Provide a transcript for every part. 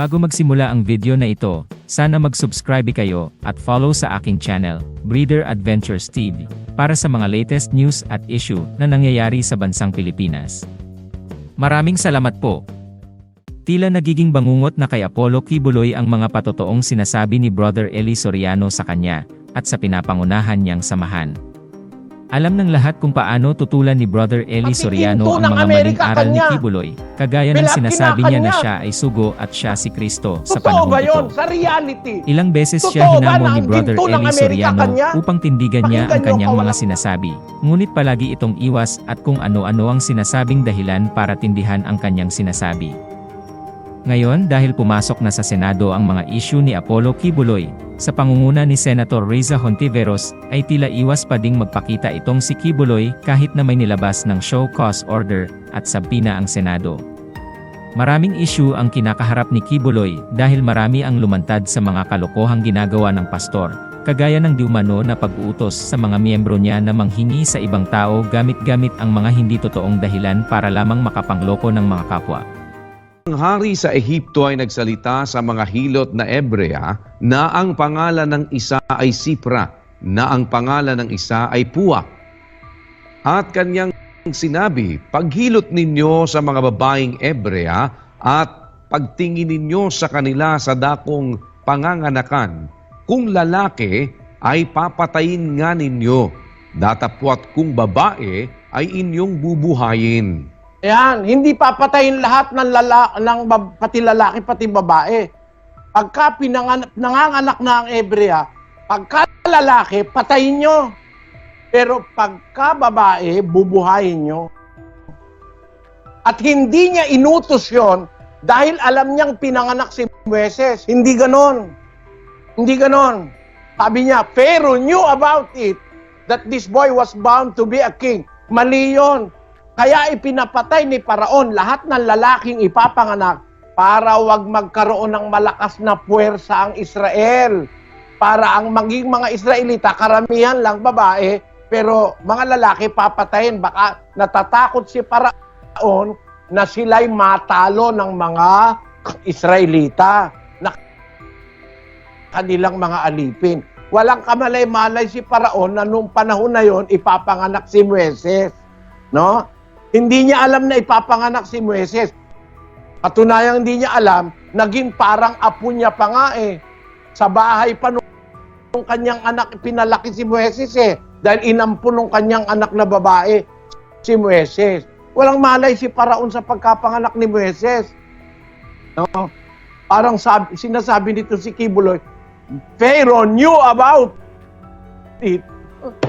Bago magsimula ang video na ito, sana mag-subscribe kayo at follow sa aking channel, Breeder Adventures TV, para sa mga latest news at issue na nangyayari sa bansang Pilipinas. Maraming salamat po. Tila nagiging bangungot na kay Apollo Kibuloy ang mga patotoong sinasabi ni Brother Eli Soriano sa kanya, at sa pinapangunahan niyang samahan. Alam ng lahat kung paano tutulan ni Brother Eli Soriano ang ng mga maling aral ni. Kibuloy, kagaya ng sinasabi niya na siya ay sugo at siya si Kristo sa panahon ba ito. Sa reality. Ilang beses siya Totoo hinamon na ni Brother Eli Soriano kanya? upang tindigan niya ang kanyang mga sinasabi. Ngunit palagi itong iwas at kung ano-ano ang sinasabing dahilan para tindihan ang kanyang sinasabi. Ngayon dahil pumasok na sa Senado ang mga issue ni Apollo Kibuloy, sa pangunguna ni Senator Reza Hontiveros, ay tila iwas pa ding magpakita itong si Kibuloy kahit na may nilabas ng show cause order at sabina ang Senado. Maraming issue ang kinakaharap ni Kibuloy dahil marami ang lumantad sa mga kalokohang ginagawa ng pastor, kagaya ng diumano na pag-uutos sa mga miyembro niya na manghingi sa ibang tao gamit-gamit ang mga hindi totoong dahilan para lamang makapangloko ng mga kapwa. Ang hari sa Ehipto ay nagsalita sa mga hilot na Ebrea na ang pangalan ng isa ay Sipra, na ang pangalan ng isa ay Puwa. At kanyang sinabi, paghilot ninyo sa mga babaeng Ebrea at pagtingin ninyo sa kanila sa dakong panganganakan, kung lalaki ay papatayin nga ninyo, datapwat kung babae ay inyong bubuhayin. Ayan, hindi papatayin lahat ng lala, ng pati lalaki pati babae. Pagka pinangan, nanganganak na ang Ebrea, pagka lalaki, patayin nyo. Pero pagka babae, bubuhayin nyo. At hindi niya inutos yon dahil alam niyang pinanganak si Moises. Hindi ganon. Hindi ganon. Sabi niya, Pharaoh knew about it that this boy was bound to be a king. Mali yun. Kaya ipinapatay ni Paraon lahat ng lalaking ipapanganak para wag magkaroon ng malakas na puwersa ang Israel. Para ang maging mga Israelita, karamihan lang babae, pero mga lalaki papatayin. Baka natatakot si Paraon na sila'y matalo ng mga Israelita na kanilang mga alipin. Walang kamalay-malay si Paraon na nung panahon na yon ipapanganak si Moises. No? Hindi niya alam na ipapanganak si Moises. Katunayan hindi niya alam, naging parang apo niya pa nga eh. Sa bahay pa nung, kanyang anak, pinalaki si Moises eh. Dahil inampun nung kanyang anak na babae, si Moises. Walang malay si Paraon sa pagkapanganak ni Moises. No? Parang sabi, sinasabi nito si Kibuloy, Pharaoh knew about it.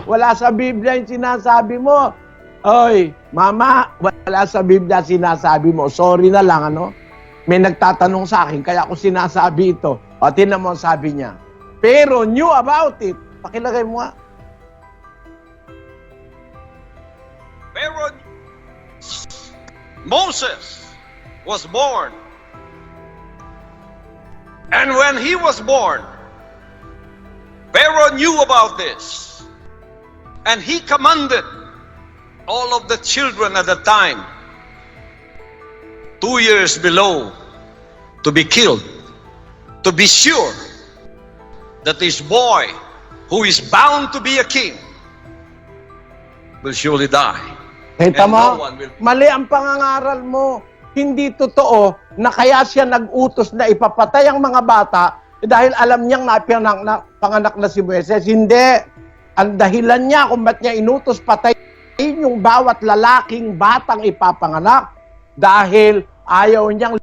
Wala sa Biblia yung sinasabi mo. Oy, mama, wala sa Biblia sinasabi mo. Sorry na lang, ano? May nagtatanong sa akin, kaya ako sinasabi ito. O, tinan mo sabi niya. Pero knew about it. Pakilagay mo nga. Pharaoh, Moses was born. And when he was born, Pharaoh knew about this. And he commanded all of the children at the time, two years below, to be killed, to be sure that this boy, who is bound to be a king, will surely die. Kita And mo, no one will- mali ang pangangaral mo. Hindi totoo na kaya siya nag-utos na ipapatay ang mga bata eh, dahil alam niyang napianak na panganak na si Moises. Hindi. Ang dahilan niya kung ba't niya inutos patayin yung bawat lalaking batang ipapanganak dahil ayaw niyang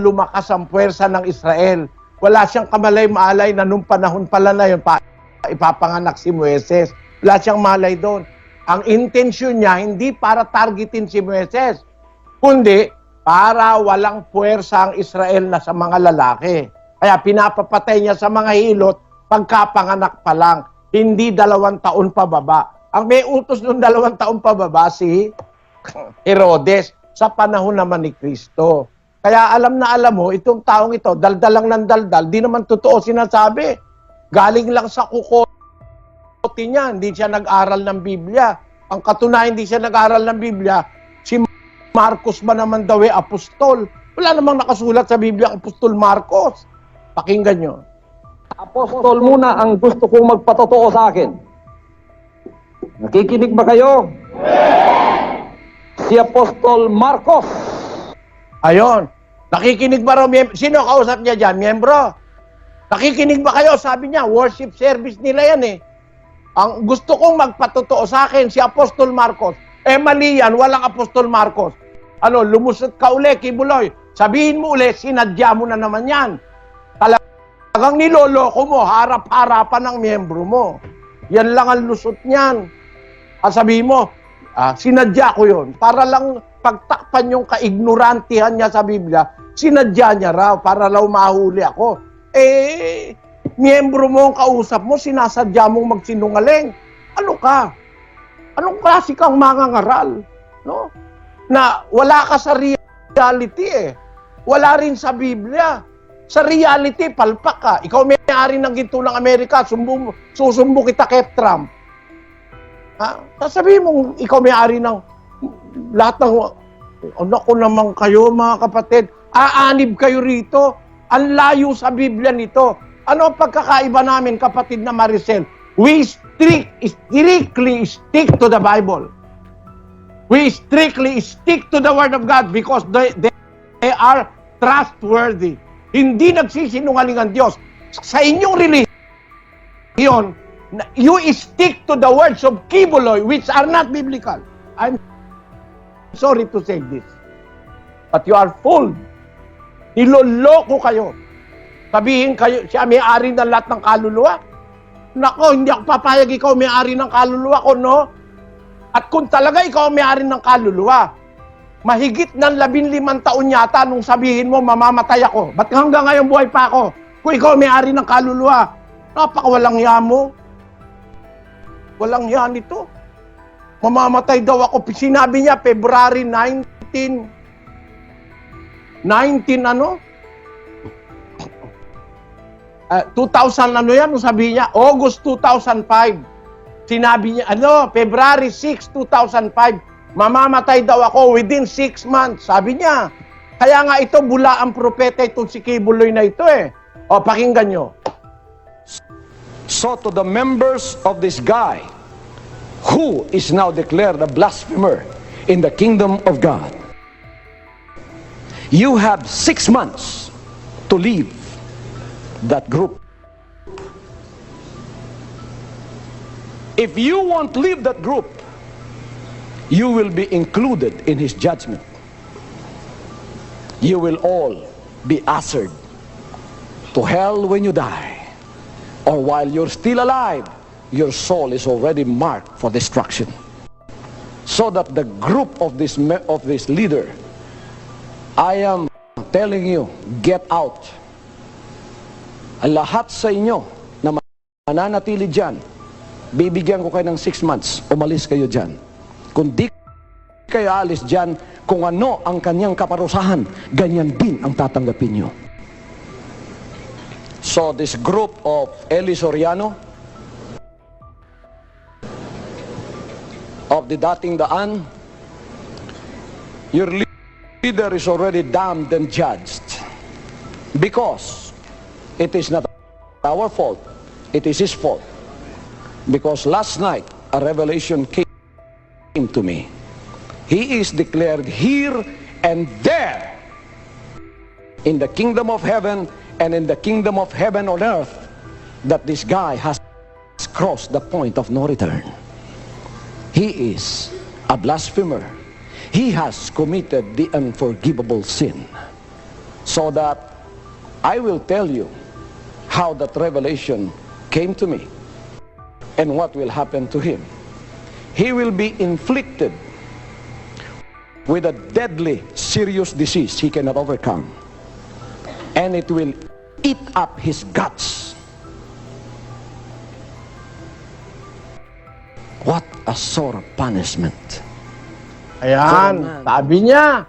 lumakas ang puwersa ng Israel. Wala siyang kamalay-malay na nung panahon pala na yun, pa, ipapanganak si Moises. Wala siyang malay doon. Ang intensyon niya, hindi para targetin si Moises, kundi para walang puwersa ang Israel na sa mga lalaki. Kaya pinapapatay niya sa mga hilot pagkapanganak pa lang, hindi dalawang taon pa baba. Ang may utos nung dalawang taon pa baba si Herodes sa panahon naman ni Kristo. Kaya alam na alam mo, itong taong ito, daldal lang ng daldal, di naman totoo sinasabi. Galing lang sa kukote niya, hindi siya nag-aral ng Biblia. Ang katunayan, hindi siya nag-aral ng Biblia, si Marcos ba naman daw eh, apostol? Wala namang nakasulat sa Biblia ang Apostol Marcos. Pakinggan nyo. Apostol muna ang gusto kong magpatotoo sa akin. Nakikinig ba kayo? Si Apostol Marcos. Ayon. Nakikinig ba raw? Sino kausap niya dyan? Miyembro? Nakikinig ba kayo? Sabi niya, worship service nila yan eh. Ang gusto kong magpatotoo sa akin, si Apostol Marcos. Eh mali yan, walang Apostol Marcos. Ano, lumusot ka uli, Kibuloy. Sabihin mo uli, sinadya mo na naman yan. Talagang niloloko mo, harap-harapan ng miyembro mo. Yan lang ang lusot niyan. At sabihin mo, ah, sinadya ko yon para lang pagtakpan yung kaignorantihan niya sa Biblia, sinadya niya raw para raw mahuli ako. Eh, miyembro mo ang kausap mo, sinasadya mong magsinungaling. Ano ka? Anong klase kang mangangaral? No? Na wala ka sa reality eh. Wala rin sa Biblia. Sa reality, palpak ka. Ikaw may-ari ng ginto ng Amerika, sumbu, susumbo kita kay Trump. Ha? Sasabihin mong ikaw may-ari ng lahat ng... Ano ko naman kayo mga kapatid? Aanib kayo rito. Ang layo sa Biblia nito. Ano ang pagkakaiba namin kapatid na Maricel? We strict, strictly stick to the Bible. We strictly stick to the Word of God because they, they, are trustworthy. Hindi nagsisinungaling ang Diyos. Sa inyong religion, you stick to the words of Kibuloy which are not biblical. I'm sorry to say this. But you are fooled. Niloloko kayo. Sabihin kayo, siya may-ari ng lahat ng kaluluwa. Nako, hindi ako papayag ikaw may-ari ng kaluluwa ko, no? At kung talaga ikaw may-ari ng kaluluwa, mahigit ng labing limang taon yata nung sabihin mo, mamamatay ako. Ba't hanggang ngayon buhay pa ako? Kung ikaw may-ari ng kaluluwa, napakawalang ya mo. Walang ya nito. Mamamatay daw ako. Sinabi niya, February 19, 19 ano? Ah, 2000 ano yan? Sabi niya, August 2005. Sinabi niya, ano, February 6, 2005, mamamatay daw ako within 6 months. Sabi niya. Kaya nga ito, bula ang propeta itong si Kibuloy na ito eh. O, pakinggan nyo. So to the members of this guy, who is now declared a blasphemer in the kingdom of God, you have six months to leave that group. If you won't leave that group, you will be included in his judgment. You will all be ushered to hell when you die or while you're still alive, your soul is already marked for destruction. So that the group of this of this leader, I am telling you, get out. Lahat sa inyo na mananatili dyan, bibigyan ko kayo ng six months, umalis kayo dyan. Kung di kayo alis dyan, kung ano ang kanyang kaparusahan, ganyan din ang tatanggapin nyo. So this group of Eli Soriano, of the dating daan, your leader is already damned and judged because it is not our fault, it is his fault. Because last night a revelation came to me. He is declared here and there in the kingdom of heaven and in the kingdom of heaven on earth that this guy has crossed the point of no return. He is a blasphemer. He has committed the unforgivable sin. So that I will tell you how that revelation came to me and what will happen to him. He will be inflicted with a deadly, serious disease he cannot overcome. And it will eat up his guts. What a sore punishment. Ayan, sabi niya,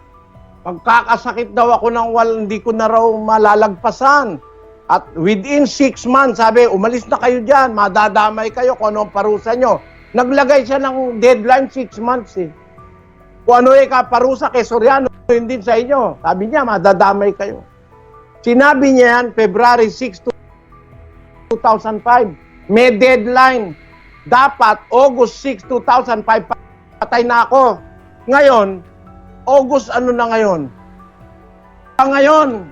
pagkakasakit daw ako ng wal, hindi ko na raw malalagpasan. At within six months, sabi, umalis na kayo dyan, madadamay kayo kung anong parusa nyo. Naglagay siya ng deadline six months eh. Kung ano yung kaparusa kay Soriano, yun din sa inyo. Sabi niya, madadamay kayo. Sinabi niya yan, February 6, 2005. May deadline. Dapat August 6, 2005, patay na ako. Ngayon, August ano na ngayon? Pa ngayon.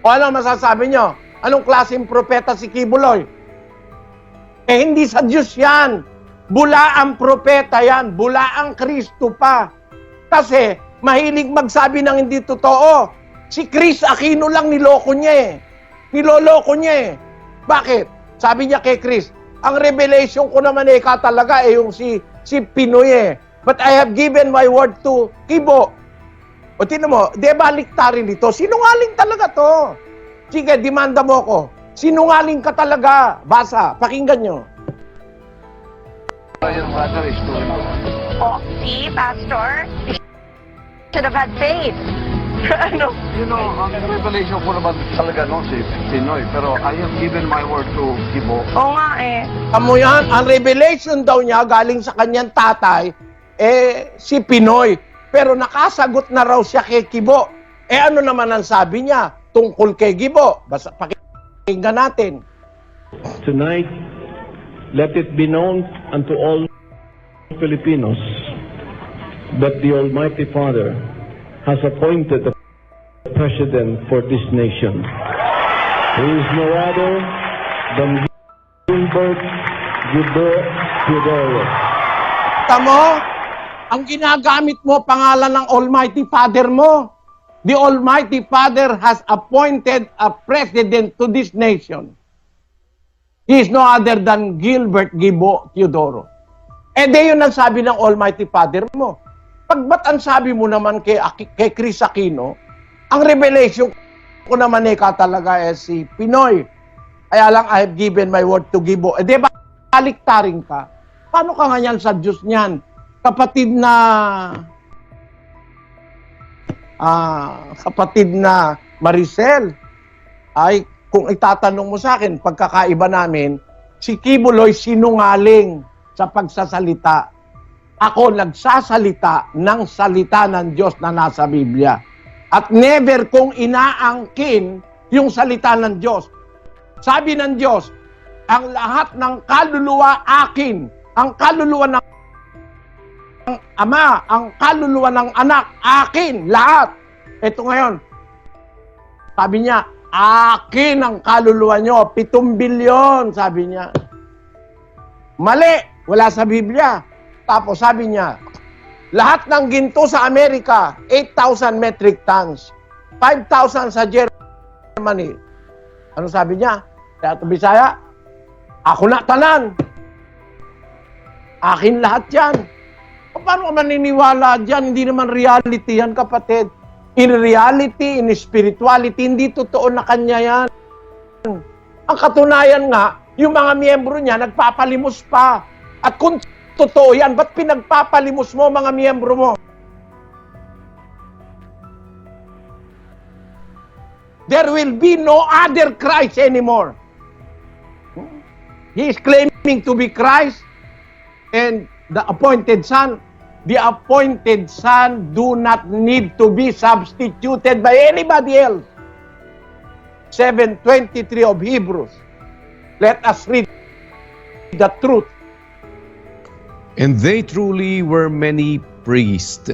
O ano masasabi nyo? Anong klaseng propeta si Kibuloy? Eh hindi sa Diyos yan. Bula ang propeta yan. Bula ang Kristo pa. Kasi mahilig magsabi ng hindi totoo. Si Chris Aquino lang niloko niya eh. Niloloko niya eh. Bakit? Sabi niya kay Chris, ang revelation ko naman eh ka talaga eh yung si si Pinoy eh. But I have given my word to Kibo. O tinan mo, di baliktarin dito. Sinungaling talaga to. Sige, demanda mo ko. Sinungaling ka talaga. Basa, pakinggan nyo. Oh, see, Pastor? Should have had faith. ano? You know, ang revelation ko naman talaga no, si Pinoy. Pero I have given my word to Kibo. Oo nga eh. Amo yan, ang revelation daw niya galing sa kanyang tatay, eh, si Pinoy. Pero nakasagot na raw siya kay Kibo. Eh ano naman ang sabi niya tungkol kay Kibo? Basta pakinggan natin. Tonight, let it be known unto all Filipinos that the Almighty Father has appointed a president for this nation. He is no other than Gilbert Guido Teodoro. Tamo, ang ginagamit mo pangalan ng Almighty Father mo. The Almighty Father has appointed a president to this nation. He is no other than Gilbert Gibo Teodoro. Eh di yun ang sabi ng Almighty Father mo. Pag ba't ang sabi mo naman kay, kay Chris Aquino, ang revelation ko naman eh ka talaga eh si Pinoy. Kaya lang I have given my word to Gibo. Eh di ba baliktarin ka? Paano ka nga yan sa Diyos niyan? Kapatid na ah, kapatid na Maricel, ay kung itatanong mo sa akin, pagkakaiba namin, si Kibuloy sinungaling sa pagsasalita. Ako nagsasalita ng salita ng Diyos na nasa Biblia. At never kong inaangkin yung salita ng Diyos. Sabi ng Diyos, ang lahat ng kaluluwa akin, ang kaluluwa ng ng ama, ang kaluluwa ng anak, akin, lahat. Ito ngayon, sabi niya, akin ang kaluluwa nyo, pitong bilyon, sabi niya. Mali, wala sa Biblia. Tapos sabi niya, lahat ng ginto sa Amerika, 8,000 metric tons. 5,000 sa Germany. Ano sabi niya? Kaya ito Bisaya, ako na tanan. Akin lahat yan. O, Paano ka maniniwala dyan? Hindi naman reality yan, kapatid. In reality, in spirituality, hindi totoo na kanya yan. Ang katunayan nga, yung mga miyembro niya nagpapalimos pa. At kung totoo yan, ba't pinagpapalimos mo mga miyembro mo? There will be no other Christ anymore. He is claiming to be Christ and the appointed son. The appointed son do not need to be substituted by anybody else. 7.23 of Hebrews. Let us read the truth. And they truly were many priests,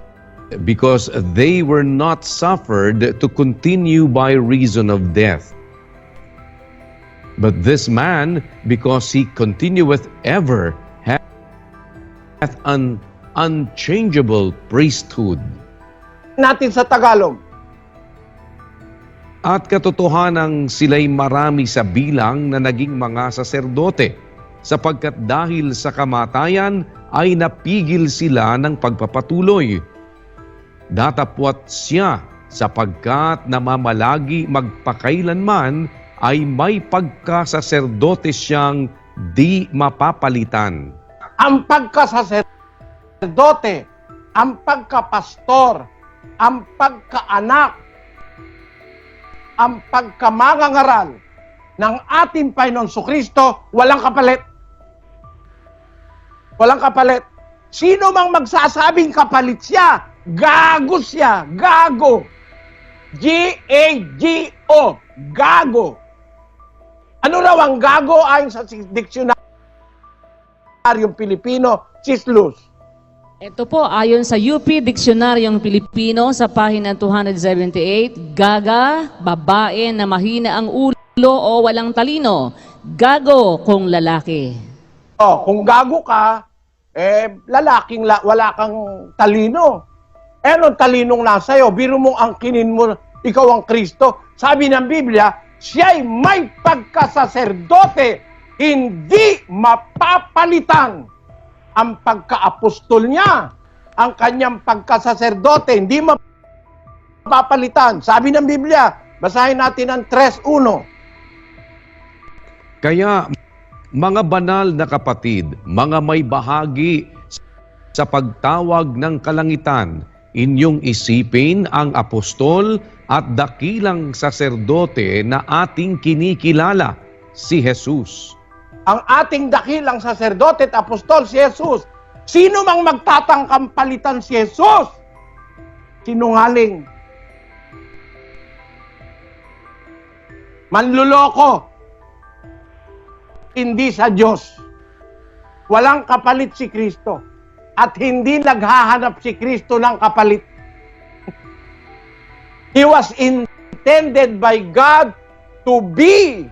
because they were not suffered to continue by reason of death. But this man, because he continueth ever, hath an unchangeable priesthood. Natin sa Tagalog. At katotohanang sila'y marami sa bilang na naging mga saserdote, sapagkat dahil sa kamatayan ay napigil sila ng pagpapatuloy. Datapwat siya sapagkat namamalagi magpakailanman ay may pagkasaserdote siyang di mapapalitan. ang pagkasaserdote, ang pagkapastor, ang pagkaanak, ang pagkamangangaral ng ating Panginoon Kristo, walang kapalit. Walang kapalit. Sino mang magsasabing kapalit siya, gago siya, gago. G-A-G-O, gago. Ano raw ang gago ayon sa diksionaryong Pilipino, Chislus? Ito po, ayon sa UP Diksionaryong Pilipino sa pahina 278, gaga, babae na mahina ang ulo o walang talino. Gago kung lalaki. Oh, kung gago ka, eh, lalaking la, wala kang talino. Eh, anong talinong nasa iyo? Biro mong angkinin mo, ikaw ang Kristo. Sabi ng Biblia, siya'y may pagkasaserdote, hindi mapapalitan ang pagkaapostol niya. Ang kanyang pagkasaserdote, hindi mapapalitan. Sabi ng Biblia, basahin natin ang 3.1. Kaya mga banal na kapatid, mga may bahagi sa pagtawag ng kalangitan, inyong isipin ang apostol at dakilang saserdote na ating kinikilala, si Jesus. ang ating dakilang saserdote at apostol si Jesus. Sino mang magtatangkang palitan si Jesus? Sinungaling. Manluloko. Hindi sa Diyos. Walang kapalit si Kristo. At hindi naghahanap si Kristo ng kapalit. He was intended by God to be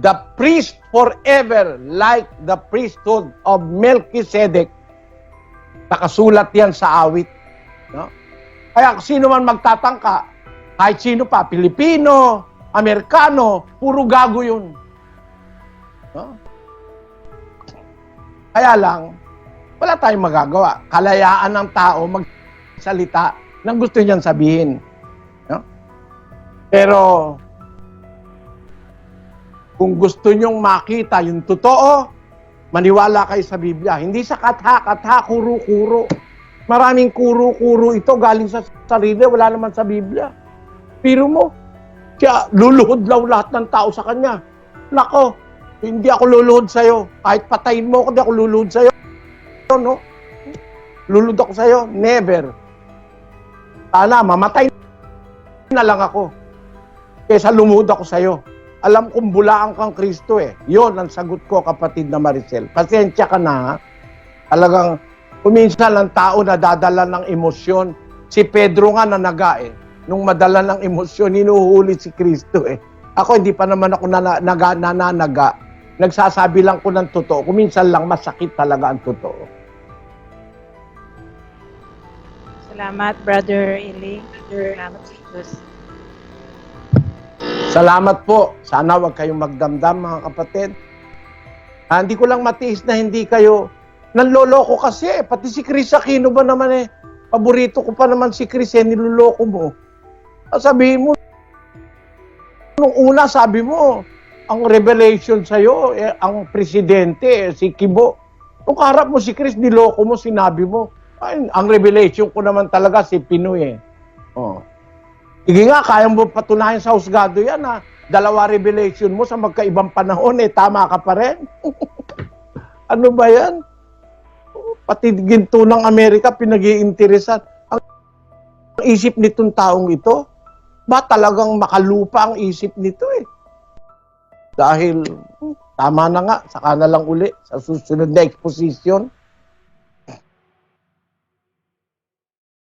the priest forever like the priesthood of Melchizedek. Nakasulat yan sa awit. No? Kaya sino man magtatangka, kahit sino pa, Pilipino, Amerikano, puro gago yun. No? Kaya lang, wala tayong magagawa. Kalayaan ng tao magsalita ng gusto niyang sabihin. No? Pero, kung gusto nyong makita yung totoo, maniwala kayo sa Biblia. Hindi sa katha-katha, kuro-kuro. Maraming kuro-kuro ito galing sa sarili, wala naman sa Biblia. Pero mo, kaya luluhod daw lahat ng tao sa kanya. Nako, hindi ako luluhod sa'yo. Kahit patayin mo ako, hindi ako luluhod sa'yo. No? Luluhod ako sa'yo? Never. Sana, mamatay na lang ako. Kesa lumuhod ako sa'yo. Alam kong bulaan kang Kristo eh. Yon ang sagot ko, kapatid na Maricel. Pasensya ka na, ha? Talagang, kuminsan lang tao na dadala ng emosyon. Si Pedro nga na naga eh. Nung madala ng emosyon, hinuhuli si Kristo eh. Ako, hindi pa naman ako nana, naga, nananaga. Nagsasabi lang ko ng totoo. Kuminsan lang masakit talaga ang totoo. Salamat, Brother Eli. Salamat sa Diyos. Salamat po. Sana wag kayong magdamdam mga kapatid. Ah, hindi ko lang matiis na hindi kayo nanloloko kasi. Pati si Chris Aquino ba naman eh. Paborito ko pa naman si Chris eh. Niloloko mo. Ah, Sabihin mo, nung una sabi mo, ang revelation sa'yo, eh, ang presidente, eh, si Kibo. Nung kaharap mo si Chris, niloko mo, sinabi mo. Ay, ang revelation ko naman talaga si Pinoy eh. Oh. Sige nga, kaya mo patunayan sa husgado yan ha. Dalawa revelation mo sa magkaibang panahon eh, tama ka pa rin. ano ba yan? Pati ginto ng Amerika pinag-iinteresan. Ang isip nitong taong ito, ba talagang makalupa ang isip nito eh. Dahil tama na nga, saka na lang uli sa susunod na exposition.